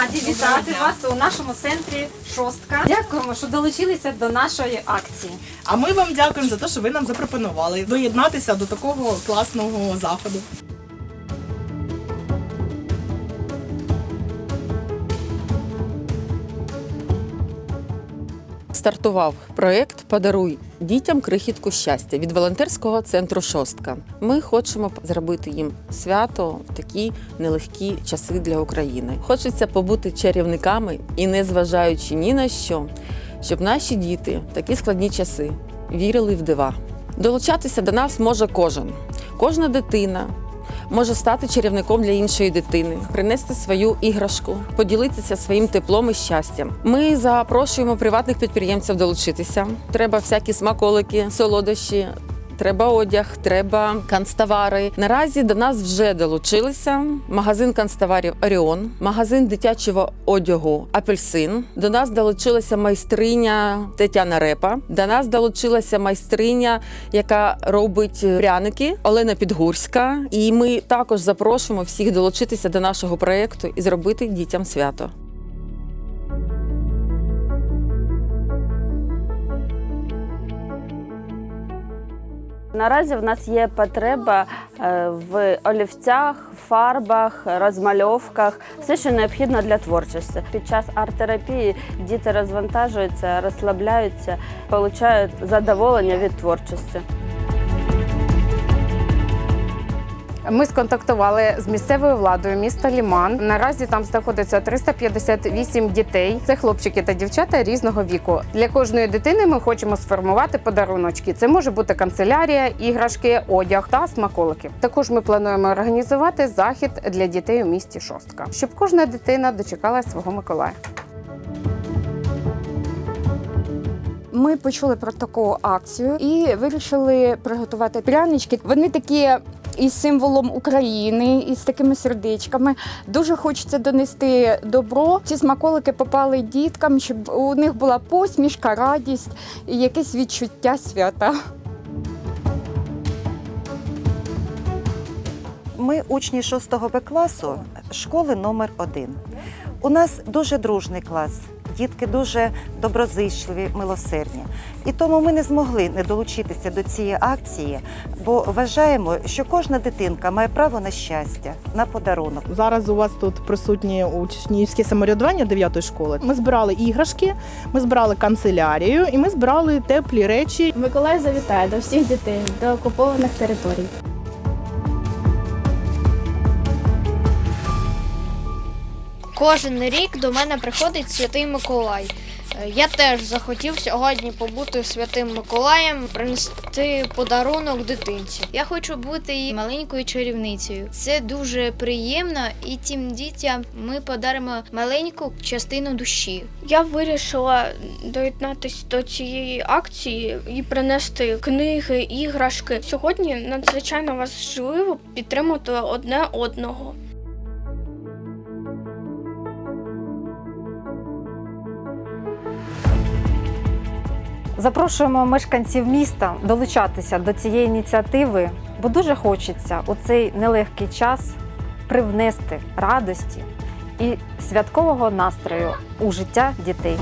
раді вітати вас у нашому центрі Шостка. Дякуємо, що долучилися до нашої акції. А ми вам дякуємо за те, що ви нам запропонували доєднатися до такого класного заходу. Стартував проект Подаруй дітям крихітку щастя від волонтерського центру Шостка. Ми хочемо зробити їм свято в такі нелегкі часи для України. Хочеться побути чарівниками і, не зважаючи ні на що, щоб наші діти в такі складні часи вірили в дива. Долучатися до нас може кожен, кожна дитина. Може стати чарівником для іншої дитини, принести свою іграшку, поділитися своїм теплом і щастям. Ми запрошуємо приватних підприємців долучитися. Треба всякі смаколики, солодощі. Треба одяг, треба канцтовари. Наразі до нас вже долучилися магазин канцтоварів Оріон, магазин дитячого одягу Апельсин. До нас долучилася майстриня Тетяна Репа. До нас долучилася майстриня, яка робить пряники Олена Підгурська. І ми також запрошуємо всіх долучитися до нашого проєкту і зробити дітям свято. Наразі в нас є потреба е, в олівцях, фарбах, розмальовках, все, що необхідно для творчості. Під час арт-терапії діти розвантажуються, розслабляються, отримують задоволення від творчості. Ми сконтактували з місцевою владою міста Ліман. Наразі там знаходиться 358 дітей. Це хлопчики та дівчата різного віку. Для кожної дитини ми хочемо сформувати подаруночки. Це може бути канцелярія, іграшки, одяг та смаколики. Також ми плануємо організувати захід для дітей у місті Шостка, щоб кожна дитина дочекала свого Миколая. Ми почули про таку акцію і вирішили приготувати прянички. Вони такі із символом України, із такими сердечками. Дуже хочеться донести добро. Ці смаколики попали діткам, щоб у них була посмішка, радість і якесь відчуття свята. Ми учні 6 Б класу школи номер 1 У нас дуже дружний клас. Дітки дуже доброзичливі, милосердні. І тому ми не змогли не долучитися до цієї акції, бо вважаємо, що кожна дитинка має право на щастя, на подарунок. Зараз у вас тут присутні учнівське самоврядування 9 школи. Ми збирали іграшки, ми збирали канцелярію і ми збирали теплі речі. Миколай завітає до всіх дітей, до окупованих територій. Кожен рік до мене приходить святий Миколай. Е, Я теж захотів сьогодні побути святим Миколаєм, принести подарунок дитинці. Я хочу бути її маленькою чарівницею. Це дуже приємно, і тим дітям ми подаримо маленьку частину душі. Я вирішила доєднатися до цієї акції і принести книги, іграшки. Сьогодні надзвичайно важливо підтримати одне одного. Запрошуємо мешканців міста долучатися до цієї ініціативи, бо дуже хочеться у цей нелегкий час привнести радості і святкового настрою у життя дітей.